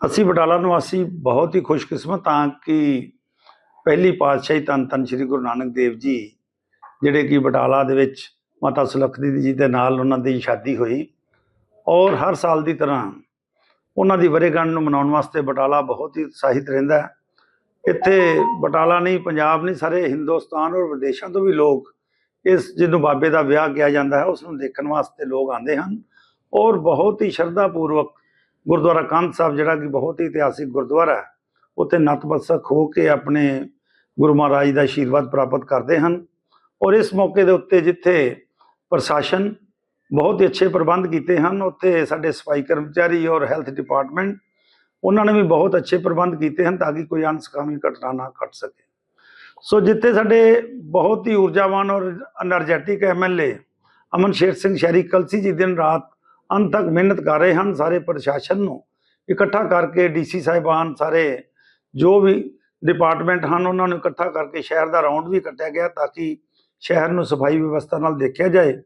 ਅਸੀਂ ਬਟਾਲਾ ਨਿਵਾਸੀ ਬਹੁਤ ਹੀ ਖੁਸ਼ਕਿਸਮਤ ਹਾਂ ਕਿ ਪਹਿਲੀ ਪਾਤਸ਼ਾਹੀ ਧੰਨ ਧੰਨ ਸ੍ਰੀ ਗੁਰੂ ਨਾਨਕ ਦੇਵ ਜੀ, ਜਿਹੜੇ ਕਿ ਬਟਾਲਾ ਦੇ ਵਿੱਚ ਮਾਤਾ ਸੁਲੱਖਦੀ ਜੀ ਦੇ ਨਾਲ ਉਹਨਾਂ ਦੀ ਸ਼ਾਦੀ ਹੋਈ ਔਰ ਹਰ ਸਾਲ ਦੀ ਤਰ੍ਹਾਂ ਉਹਨਾਂ ਦੀ ਵਰੇਗੰਢ ਨੂੰ ਮਨਾਉਣ ਵਾਸਤੇ ਬਟਾਲਾ ਬਹੁਤ ਹੀ ਉਤਸ਼ਾਹਿਤ ਰਹਿੰਦਾ ਇੱਥੇ ਬਟਾਲਾ ਨਹੀਂ, ਪੰਜਾਬ ਨਹੀਂ, ਸਾਰੇ ਹਿੰਦੁਸਤਾਨ ਔਰ ਵਿਦੇਸ਼ਾਂ ਤੋਂ ਵੀ ਲੋਕ ਇਸ ਜਿਹਨੂੰ ਬਾਬੇ ਦਾ ਵਿਆਹ ਕਿਹਾ ਜਾਂਦਾ ਹੈ, ਉਸ ਨੂੰ ਦੇਖਣ ਵਾਸਤੇ ਲੋਕ ਆਉਂਦੇ ਹਨ ਔਰ ਬਹੁਤ ਹੀ ਸ਼ਰਧਾ ਪੂਰਵਕ ਗੁਰਦੁਆਰਾ ਕੰਧ ਸਾਹਿਬ, ਜਿਹੜਾ ਕਿ ਬਹੁਤ ਹੀ ਇਤਿਹਾਸਿਕ ਗੁਰਦੁਆਰਾ ਹੈ, ਉੱਥੇ ਨਤਮਸਤਕ ਹੋ ਕੇ ਆਪਣੇ ਗੁਰੂ ਮਹਾਰਾਜ ਦਾ ਆਸ਼ੀਰਵਾਦ ਪ੍ਰਾਪਤ ਕਰਦੇ ਹਨ ਔਰ ਇਸ ਮੌਕੇ ਦੇ ਉੱਤੇ ਜਿੱਥੇ ਪ੍ਰਸ਼ਾਸਨ ਬਹੁਤ ਹੀ ਅੱਛੇ ਪ੍ਰਬੰਧ ਕੀਤੇ ਹਨ, ਉੱਥੇ ਸਾਡੇ ਸਫ਼ਾਈ ਕਰਮਚਾਰੀ ਔਰ ਹੈਲਥ ਡਿਪਾਰਟਮੈਂਟ, ਉਹਨਾਂ ਨੇ ਵੀ ਬਹੁਤ ਅੱਛੇ ਪ੍ਰਬੰਧ ਕੀਤੇ ਹਨ ਤਾਂ ਕਿ ਕੋਈ ਅਨਸਕਾਮੀ ਘਟਨਾ ਨਾ ਘਟ ਸਕੇ। ਸੋ ਜਿੱਥੇ ਸਾਡੇ ਬਹੁਤ ਹੀ ਊਰਜਾਵਾਨ ਔਰ એનર્ਜੈਟਿਕ ਐਮਐਲਏ ਅਮਨ ਸ਼ੇਰ ਸਿੰਘ ਸ਼ਹਿਰੀ ਕਲਸੀ ਜੀ ਦਿਨ ਰਾਤ ਅੰਤ ਤੱਕ ਮਿਹਨਤ ਕਰ ਰਹੇ ਹਨ ਸਾਰੇ ਪ੍ਰਸ਼ਾਸਨ ਨੂੰ, ਇਕੱਠਾ ਕਰਕੇ ਡੀਸੀ ਸਾਹਿਬਾਨ ਸਾਰੇ ਜੋ ਵੀ ਡਿਪਾਰਟਮੈਂਟ ਹਨ, ਉਹਨਾਂ ਨੂੰ ਇਕੱਠਾ ਕਰਕੇ ਸ਼ਹਿਰ ਦਾ ਰਾਉਂਡ ਵੀ ਕੱਟਿਆ ਗਿਆ ਤਾਂ ਕਿ ਸ਼ਹਿਰ ਨੂੰ ਸਫ਼ਾਈ ਵਿਵਸਥਾ ਨਾਲ ਦੇਖਿਆ ਜਾਏ।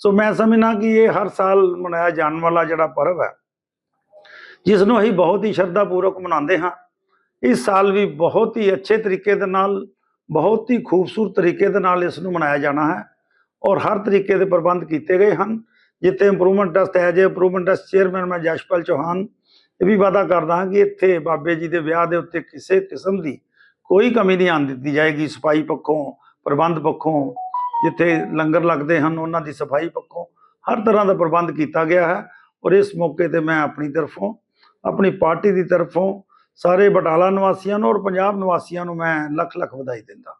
ਸੋ ਮੈਂ ਸਮਝਣਾ ਕਿ ਇਹ ਹਰ ਸਾਲ ਮਨਾਇਆ ਜਾਣ ਵਾਲਾ ਜਿਹੜਾ ਪਰਵ ਹੈ, ਜਿਸ ਨੂੰ ਅਸੀਂ ਬਹੁਤ ਹੀ ਸ਼ਰਧਾ ਪੂਰਵਕ ਮਨਾਉਂਦੇ ਹਾਂ। ਇਸ ਸਾਲ ਵੀ ਬਹੁਤ ਹੀ ਅੱਛੇ ਤਰੀਕੇ ਦੇ ਨਾਲ, ਬਹੁਤ ਹੀ ਖੂਬਸੂਰਤ ਤਰੀਕੇ ਦੇ ਨਾਲ ਇਸ ਨੂੰ ਮਨਾਇਆ ਜਾਣਾ ਹੈ ਔਰ ਹਰ ਤਰੀਕੇ ਦੇ ਪ੍ਰਬੰਧ ਕੀਤੇ ਗਏ ਹਨ। ਜਿੱਥੇ ਇੰਪਰੂਵਮੈਂਟ ਟਰਸਟ ਹੈ, ਜੇ ਇੰਪਰੂਵਮੈਂਟ ਟਰਸਟ ਚੇਅਰਮੈਨ ਮੈਂ ਜਸ਼ਪਾਲ ਚੌਹਾਨ ਇਹ ਵੀ ਵਾਅਦਾ ਕਰਦਾ ਹਾਂ ਕਿ ਇੱਥੇ ਬਾਬੇ ਜੀ ਦੇ ਵਿਆਹ ਦੇ ਉੱਤੇ ਕਿਸੇ ਕਿਸਮ ਦੀ ਕੋਈ ਕਮੀ ਨਹੀਂ ਆਉਣ ਦਿੱਤੀ ਜਾਏਗੀ। ਸਫ਼ਾਈ ਪੱਖੋਂ, ਪ੍ਰਬੰਧ ਪੱਖੋਂ, ਜਿੱਥੇ ਲੰਗਰ ਲੱਗਦੇ ਹਨ, ਉਹਨਾਂ ਦੀ ਸਫ਼ਾਈ ਪੱਖੋਂ ਹਰ ਤਰ੍ਹਾਂ ਦਾ ਪ੍ਰਬੰਧ ਕੀਤਾ ਗਿਆ ਹੈ ਔਰ ਇਸ ਮੌਕੇ ਤੇ ਮੈਂ ਆਪਣੀ ਤਰਫੋਂ, ਆਪਣੀ ਪਾਰਟੀ ਦੀ ਤਰਫੋਂ ਸਾਰੇ ਬਟਾਲਾ ਨਿਵਾਸੀਆਂ ਨੂੰ ਔਰ ਪੰਜਾਬ ਨਿਵਾਸੀਆਂ ਨੂੰ ਮੈਂ ਲੱਖ ਲੱਖ ਵਧਾਈ ਦਿੰਦਾ।